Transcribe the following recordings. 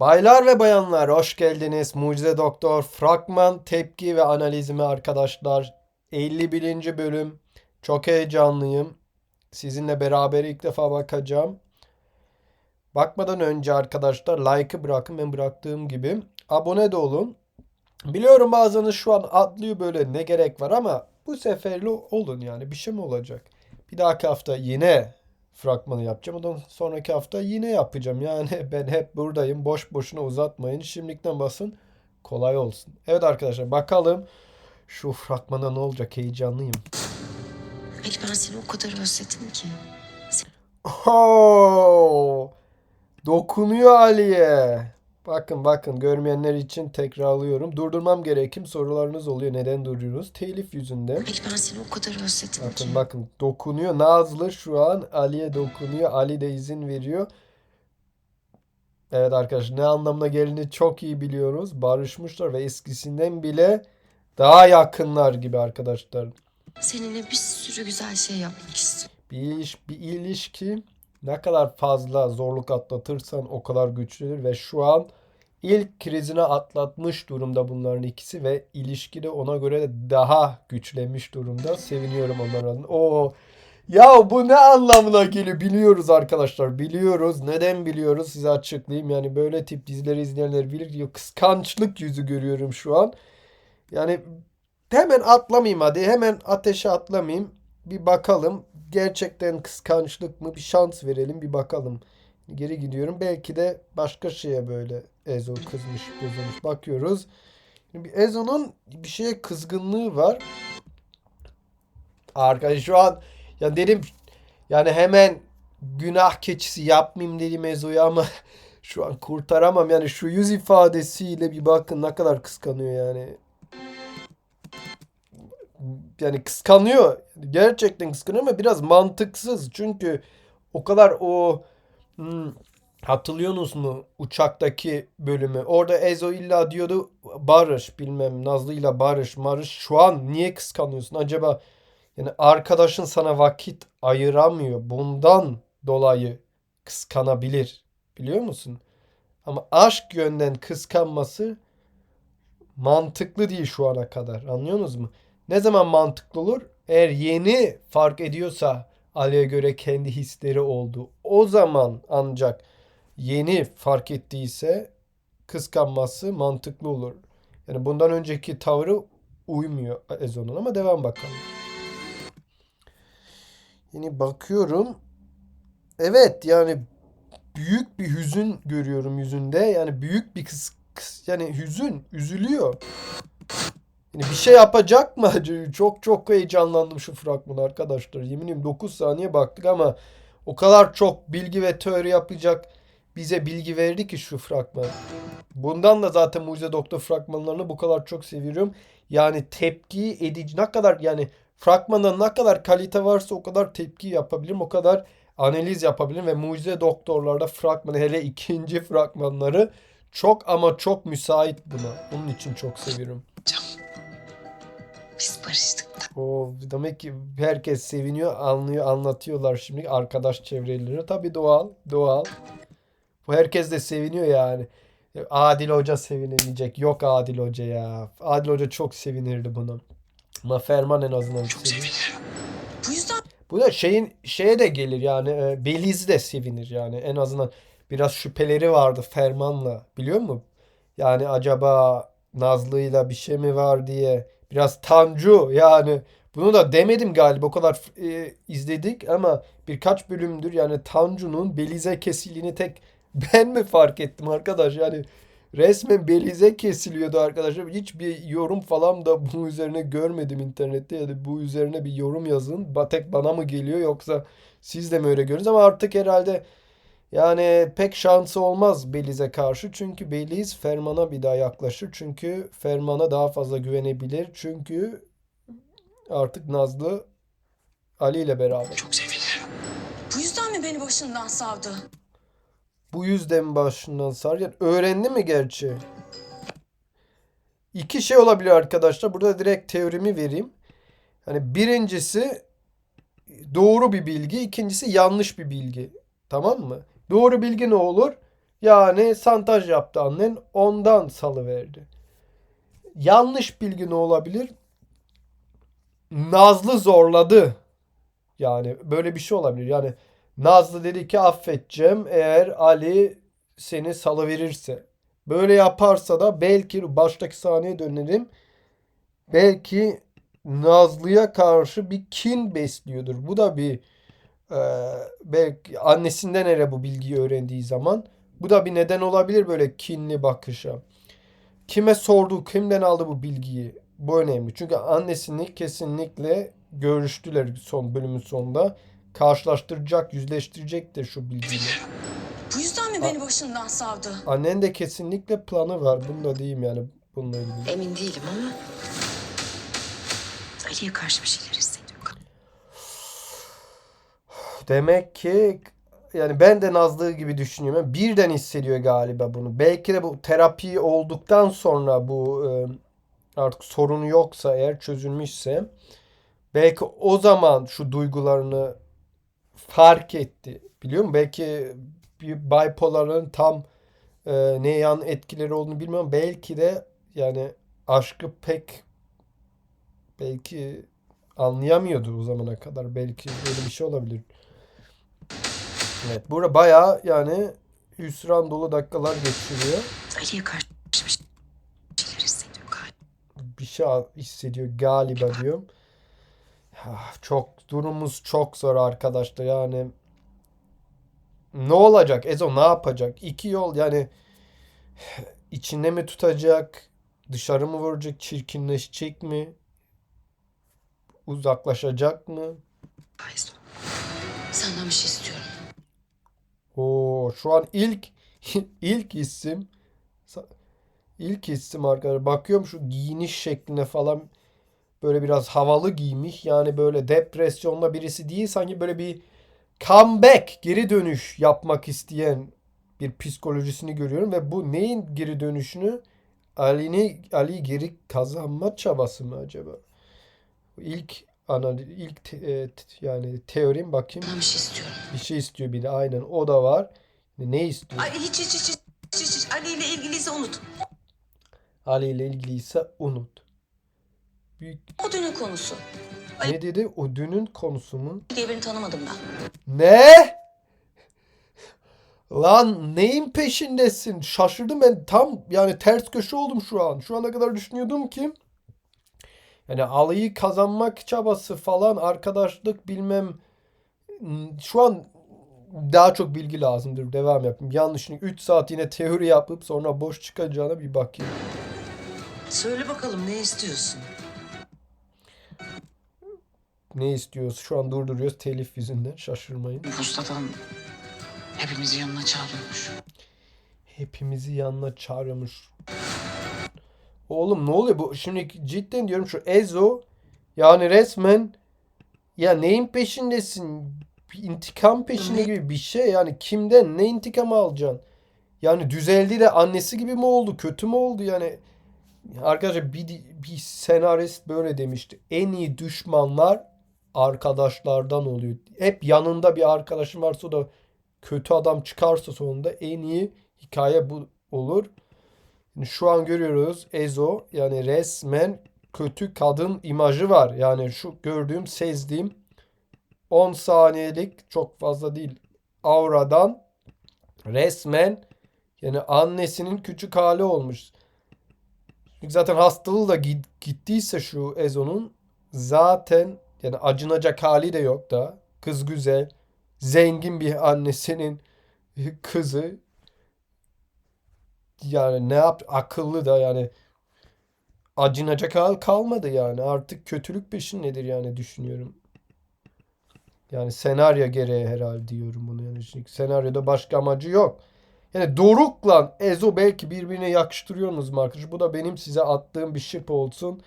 Baylar ve bayanlar hoş geldiniz. Mucize Doktor fragman tepki ve analizimi arkadaşlar. 51. bölüm. Çok heyecanlıyım. Sizinle beraber ilk defa bakacağım. Bakmadan önce arkadaşlar like'ı bırakın ben bıraktığım gibi. Abone de olun. Biliyorum bazılarınız şu an atlıyor böyle ne gerek var ama bu seferli olun yani bir şey mi olacak? Bir dahaki hafta yine fragmanı yapacağım. Ondan sonraki hafta yine yapacağım. Yani ben hep buradayım. Boş boşuna uzatmayın. Şimdilikten basın. Kolay olsun. Evet arkadaşlar bakalım şu fragmana ne olacak heyecanlıyım. Peki ben seni o kadar özledim ki. Oo! Dokunuyor Ali'ye. Bakın bakın görmeyenler için tekrarlıyorum. Durdurmam gerekim sorularınız oluyor. Neden duruyorsunuz? Telif yüzünden. Peki ben seni o kadar özledim Bakın ki. bakın dokunuyor. Nazlı şu an Ali'ye dokunuyor. Ali de izin veriyor. Evet arkadaşlar ne anlamına geldiğini çok iyi biliyoruz. Barışmışlar ve eskisinden bile daha yakınlar gibi arkadaşlar. Seninle bir sürü güzel şey yapmak istiyorum. Bir, iliş, bir ilişki ne kadar fazla zorluk atlatırsan o kadar güçlüdür ve şu an ilk krizini atlatmış durumda bunların ikisi ve ilişki de ona göre daha güçlenmiş durumda. Seviniyorum onların adına. Oo. Ya bu ne anlamına geliyor biliyoruz arkadaşlar biliyoruz. Neden biliyoruz size açıklayayım. Yani böyle tip dizileri izleyenler bilir. Ya Kıskançlık yüzü görüyorum şu an. Yani hemen atlamayayım hadi hemen ateşe atlamayayım. Bir bakalım gerçekten kıskançlık mı bir şans verelim bir bakalım. Geri gidiyorum. Belki de başka şeye böyle Ezo kızmış bozulmuş. Bakıyoruz. Şimdi Ezo'nun bir şeye kızgınlığı var. Arkadaş şu an ya dedim yani hemen günah keçisi yapmayayım dedim Ezo'ya ama şu an kurtaramam. Yani şu yüz ifadesiyle bir bakın ne kadar kıskanıyor yani. Yani kıskanıyor. Gerçekten kıskanıyor ama biraz mantıksız. Çünkü o kadar o hmm, hatırlıyorsunuz mu uçaktaki bölümü? Orada Ezo illa diyordu barış bilmem Nazlı'yla barış marış. Şu an niye kıskanıyorsun? Acaba yani arkadaşın sana vakit ayıramıyor. Bundan dolayı kıskanabilir. Biliyor musun? Ama aşk yönden kıskanması mantıklı değil şu ana kadar. Anlıyorsunuz mu? Ne zaman mantıklı olur? Eğer yeni fark ediyorsa Ali'ye göre kendi hisleri oldu. O zaman ancak yeni fark ettiyse kıskanması mantıklı olur. Yani bundan önceki tavrı uymuyor Ezo'nun ama devam bakalım. Yine bakıyorum. Evet yani büyük bir hüzün görüyorum yüzünde. Yani büyük bir kıs, kıs- yani hüzün, üzülüyor. Yani bir şey yapacak mı? Çok çok heyecanlandım şu fragmanı arkadaşlar. Yemin ediyorum 9 saniye baktık ama o kadar çok bilgi ve teori yapacak bize bilgi verdi ki şu fragman. Bundan da zaten Mucize Doktor fragmanlarını bu kadar çok seviyorum. Yani tepki edici ne kadar yani fragmanda ne kadar kalite varsa o kadar tepki yapabilirim. O kadar analiz yapabilirim ve Mucize Doktorlarda fragmanı hele ikinci fragmanları çok ama çok müsait buna. Onun için çok seviyorum. Biz barıştık. O demek ki herkes seviniyor, anlıyor, anlatıyorlar şimdi arkadaş çevreleri. Tabii doğal, doğal. Bu herkes de seviniyor yani. Adil Hoca sevinemeyecek. Yok Adil Hoca ya. Adil Hoca çok sevinirdi buna. Ama Ferman en azından sevinir. Bu yüzden Bu da şeyin şeye de gelir yani e, Beliz de sevinir yani en azından biraz şüpheleri vardı Ferman'la biliyor musun? Yani acaba Nazlı'yla bir şey mi var diye biraz Tanju yani bunu da demedim galiba o kadar e, izledik ama birkaç bölümdür yani Tanju'nun Beliz'e kesildiğini tek ben mi fark ettim arkadaş? Yani resmen Beliz'e kesiliyordu arkadaşlar hiçbir yorum falan da bunun üzerine görmedim internette. Ya da bu üzerine bir yorum yazın. Tek bana mı geliyor yoksa siz de mi öyle görüyorsunuz? Ama artık herhalde yani pek şansı olmaz Beliz'e karşı. Çünkü Beliz Ferman'a bir daha yaklaşır. Çünkü Ferman'a daha fazla güvenebilir. Çünkü artık Nazlı Ali ile beraber. çok sevinirim. Bu yüzden mi beni başından savdı? Bu yüzden başından sar. Yani öğrendi mi gerçi? İki şey olabilir arkadaşlar. Burada direkt teorimi vereyim. Hani birincisi doğru bir bilgi, ikincisi yanlış bir bilgi. Tamam mı? Doğru bilgi ne olur? Yani santaj yaptı annen ondan salıverdi. Yanlış bilgi ne olabilir? Nazlı zorladı. Yani böyle bir şey olabilir. Yani Nazlı dedi ki affedeceğim eğer Ali seni salıverirse. Böyle yaparsa da belki baştaki sahneye dönelim. Belki Nazlı'ya karşı bir kin besliyordur. Bu da bir e, belki annesinden hele bu bilgiyi öğrendiği zaman bu da bir neden olabilir böyle kinli bakışa. Kime sordu, kimden aldı bu bilgiyi? Bu önemli. Çünkü annesini kesinlikle görüştüler son bölümün sonunda. Karşılaştıracak, yüzleştirecektir şu bilgiyi. Bu yüzden mi beni başından savdı? Annen de kesinlikle planı var. Bunu da diyeyim yani bununla ilgili. Emin değilim ama... Ali'ye karşı bir şeyler hissediyor. Demek ki yani ben de Nazlı gibi düşünüyorum. Birden hissediyor galiba bunu. Belki de bu terapi olduktan sonra bu e, artık sorunu yoksa eğer çözülmüşse belki o zaman şu duygularını fark etti. Biliyor musun? Belki bir bipoların tam e, ne yan etkileri olduğunu bilmiyorum. Belki de yani aşkı pek belki anlayamıyordu o zamana kadar. Belki böyle bir şey olabilir. Evet, burada bayağı yani hüsran dolu dakikalar geçiriyor. Ali'ye karşı bir şeyler hissediyor galiba. Bir şey hissediyor galiba diyorum. Çok durumumuz çok zor arkadaşlar yani. Ne olacak? Ezo ne yapacak? İki yol yani içinde mi tutacak? Dışarı mı vuracak? Çirkinleşecek mi? Uzaklaşacak mı? Faiz Senden bir şey istiyorum. Oo, şu an ilk ilk isim ilk isim arkadaşlar. Bakıyorum şu giyiniş şekline falan böyle biraz havalı giymiş. Yani böyle depresyonda birisi değil sanki böyle bir comeback, geri dönüş yapmak isteyen bir psikolojisini görüyorum ve bu neyin geri dönüşünü Ali'ni Ali geri kazanma çabası mı acaba? İlk analiz ilk te- e, yani teorim bakayım. Bir şey istiyorum. Bir şey istiyor biri aynen o da var. Ne istiyor? Ay hiç hiç hiç hiç hiç. Ali ile ilgiliyse unut. Ali ile ilgiliyse unut. Büyük O dünün konusu. ne dedi? O dünün konusu mu? diye beni tanımadım ben. Ne? Lan neyin peşindesin? Şaşırdım ben tam yani ters köşe oldum şu an. Şu ana kadar düşünüyordum ki yani Ali'yi kazanmak çabası falan arkadaşlık bilmem şu an daha çok bilgi lazımdır. Devam yapayım. Yanlışını 3 saat yine teori yapıp sonra boş çıkacağına bir bakayım. Söyle bakalım ne istiyorsun? Ne istiyoruz? Şu an durduruyoruz telif yüzünden. Şaşırmayın. Nüfustadan hepimizi yanına çağırıyormuş. Hepimizi yanına çağırmış. Oğlum ne oluyor bu? Şimdi cidden diyorum şu Ezo yani resmen ya neyin peşindesin? İntikam peşinde gibi bir şey. Yani kimden ne intikam alacaksın? Yani düzeldi de annesi gibi mi oldu? Kötü mü oldu? Yani arkadaşlar bir, bir senarist böyle demişti. En iyi düşmanlar arkadaşlardan oluyor. Hep yanında bir arkadaşın varsa o da kötü adam çıkarsa sonunda en iyi hikaye bu olur. Şu an görüyoruz Ezo yani resmen kötü kadın imajı var. Yani şu gördüğüm, sezdiğim 10 saniyelik çok fazla değil. Auradan resmen yani annesinin küçük hali olmuş. Zaten hastalığı da git- gittiyse şu Ezo'nun zaten yani acınacak hali de yok da. Kız güzel, zengin bir annesinin kızı. Yani ne yap akıllı da yani acınacak hal kalmadı yani. Artık kötülük peşindedir yani düşünüyorum. Yani senaryo gereği herhalde diyorum bunu yani. Çünkü senaryoda başka amacı yok. Yani Doruk'la Ezo belki birbirine yakıştırıyorsunuz mu arkadaş? Bu da benim size attığım bir şip olsun.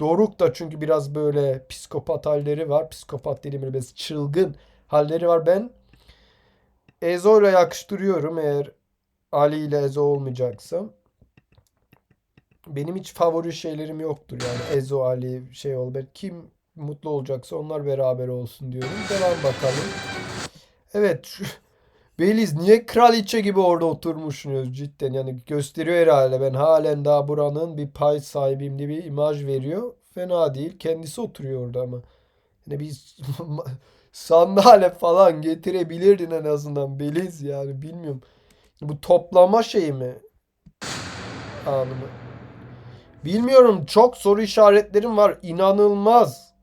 Doruk da çünkü biraz böyle psikopat halleri var. Psikopat böyle biraz çılgın halleri var. Ben Ezo ile yakıştırıyorum eğer Ali ile Ezo olmayacaksa. Benim hiç favori şeylerim yoktur yani Ezo, Ali şey ol. Ben kim mutlu olacaksa onlar beraber olsun diyorum. Devam bakalım. Evet Beliz niye kraliçe gibi orada oturmuşsunuz cidden yani gösteriyor herhalde ben halen daha buranın bir pay sahibiyim diye bir imaj veriyor. Fena değil. Kendisi oturuyor orada ama. Yani bir sandalye falan getirebilirdin en azından Beliz yani bilmiyorum. Bu toplama şeyi mi? Anımı. Bilmiyorum çok soru işaretlerim var. İnanılmaz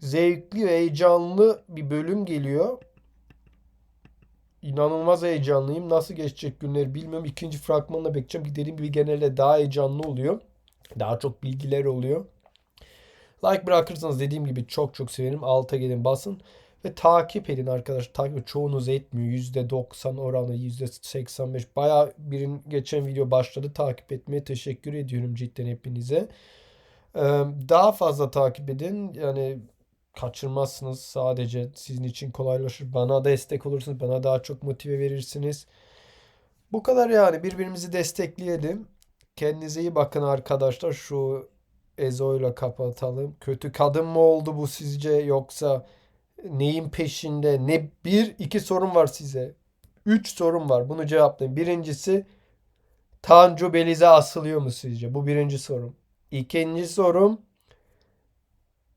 zevkli ve heyecanlı bir bölüm geliyor. İnanılmaz heyecanlıyım. Nasıl geçecek günler bilmiyorum. İkinci fragmanla bekleyeceğim. Dediğim gibi genelde daha heyecanlı oluyor. Daha çok bilgiler oluyor. Like bırakırsanız dediğim gibi çok çok sevinirim. Alta gelin basın. Ve takip edin arkadaşlar. Takip çoğunuz etmiyor. %90 oranı %85. Baya birin geçen video başladı. Takip etmeye teşekkür ediyorum cidden hepinize. Ee, Daha fazla takip edin. Yani kaçırmazsınız. Sadece sizin için kolaylaşır. Bana destek olursunuz. Bana daha çok motive verirsiniz. Bu kadar yani. Birbirimizi destekleyelim. Kendinize iyi bakın arkadaşlar. Şu Ezo'yla kapatalım. Kötü kadın mı oldu bu sizce yoksa neyin peşinde? Ne bir iki sorun var size. Üç sorun var. Bunu cevaplayın. Birincisi Tanju Beliz'e asılıyor mu sizce? Bu birinci sorum. İkinci sorum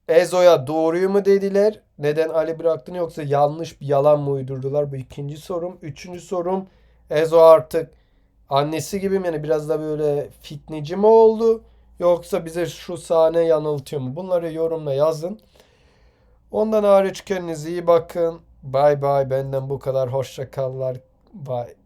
Ezo'ya doğruyu mu dediler? Neden Ali bıraktığını yoksa yanlış bir yalan mı uydurdular? Bu ikinci sorum. Üçüncü sorum Ezo artık annesi gibi mi yani biraz da böyle fitneci mi oldu? Yoksa bize şu sahne yanıltıyor mu? Bunları yorumla yazın. Ondan hariç kendinize iyi bakın. Bay bay. Benden bu kadar. Hoşça kallar. Bay.